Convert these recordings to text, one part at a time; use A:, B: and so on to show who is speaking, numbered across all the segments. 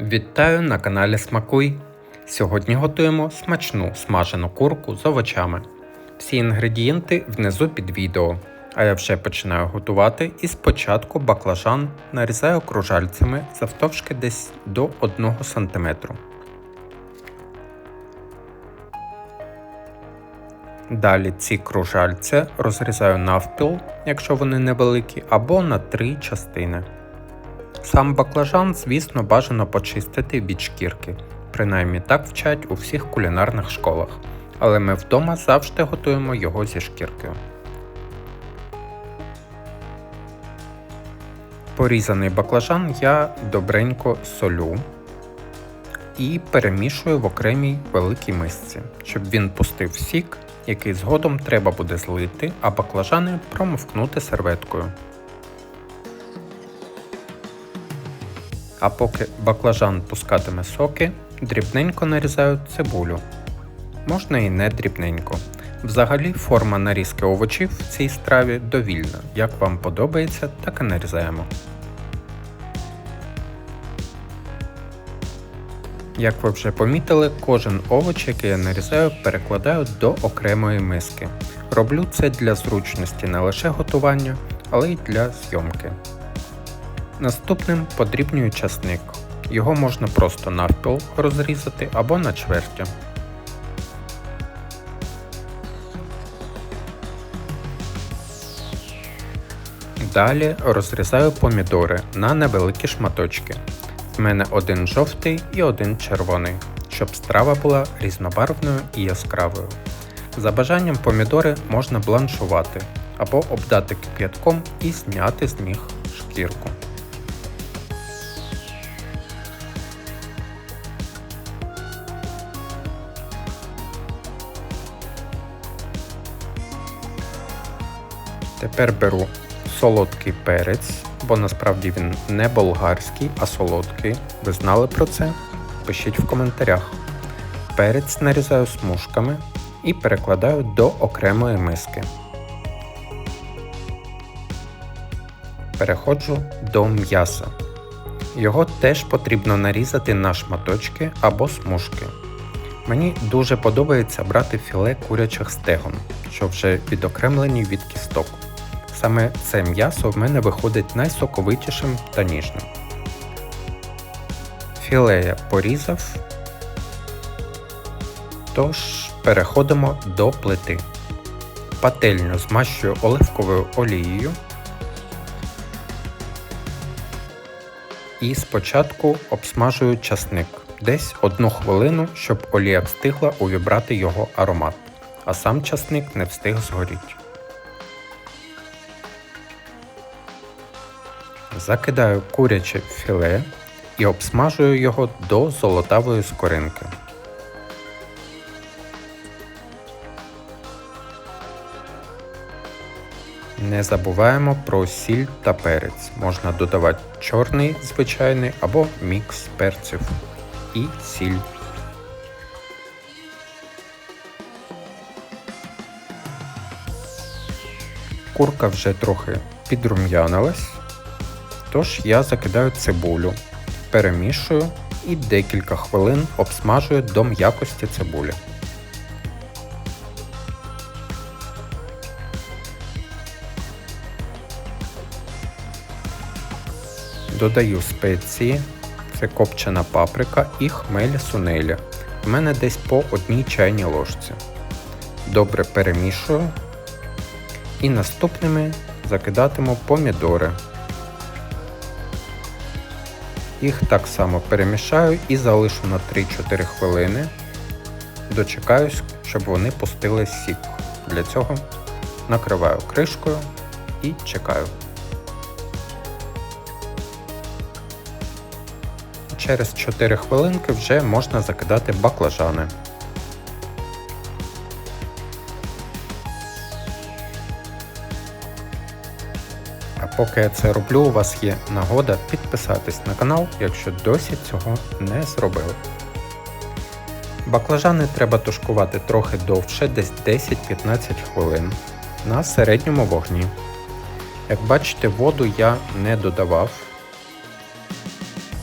A: Вітаю на каналі Смакуй. Сьогодні готуємо смачну смажену курку з овочами. Всі інгредієнти внизу під відео. А я вже починаю готувати і спочатку баклажан нарізаю кружальцями завтовшки десь до 1 см. Далі ці кружальця розрізаю навпіл, якщо вони невеликі, або на три частини. Сам баклажан, звісно, бажано почистити від шкірки, принаймні так вчать у всіх кулінарних школах, але ми вдома завжди готуємо його зі шкіркою. Порізаний баклажан я добренько солю і перемішую в окремій великій мисці, щоб він пустив сік, який згодом треба буде злити, а баклажани промовкнути серветкою. А поки баклажан пускатиме соки, дрібненько нарізаю цибулю. Можна і не дрібненько. Взагалі форма нарізки овочів в цій страві довільна. Як вам подобається, так і нарізаємо. Як ви вже помітили, кожен овоч, який я нарізаю, перекладаю до окремої миски. Роблю це для зручності не лише готування, але й для зйомки. Наступним подрібнюю часник. Його можна просто навпіл розрізати або на чверті. Далі розрізаю помідори на невеликі шматочки. В мене один жовтий і один червоний, щоб страва була різнобарвною і яскравою. За бажанням помідори можна бланшувати або обдати кип'ятком і зняти з них шкірку. Тепер беру солодкий перець, бо насправді він не болгарський, а солодкий. Ви знали про це? Пишіть в коментарях. Перець нарізаю смужками і перекладаю до окремої миски. Переходжу до м'яса. Його теж потрібно нарізати на шматочки або смужки. Мені дуже подобається брати філе курячих стегон, що вже відокремлені від кісток. Саме це м'ясо в мене виходить найсоковитішим та ніжним. Філе я порізав. Тож переходимо до плити. Пательню змащую оливковою олією. І спочатку обсмажую часник десь одну хвилину, щоб олія встигла увібрати його аромат, а сам часник не встиг згоріти. Закидаю куряче філе і обсмажую його до золотавої скоринки. Не забуваємо про сіль та перець. Можна додавати чорний звичайний або мікс перців і сіль. Курка вже трохи підрум'янилась, тож я закидаю цибулю, перемішую і декілька хвилин обсмажую до м'якості цибулі. Додаю спеції, це копчена паприка і хмель сунелі. У мене десь по одній чайній ложці. Добре перемішую і наступними закидатиму помідори. Їх так само перемішаю і залишу на 3-4 хвилини. Дочекаюсь, щоб вони пустили сік. Для цього накриваю кришкою і чекаю. Через 4 хвилинки вже можна закидати баклажани. А поки я це роблю, у вас є нагода підписатись на канал, якщо досі цього не зробили. Баклажани треба тушкувати трохи довше, десь 10-15 хвилин на середньому вогні. Як бачите, воду я не додавав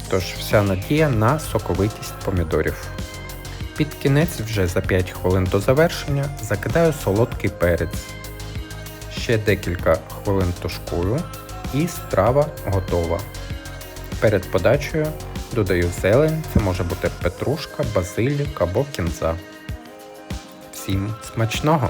A: Тож вся надія на соковитість помідорів. Під кінець вже за 5 хвилин до завершення закидаю солодкий перець. Ще декілька хвилин тушкую і страва готова. Перед подачею додаю зелень, це може бути петрушка, базилік або кінза. Всім смачного!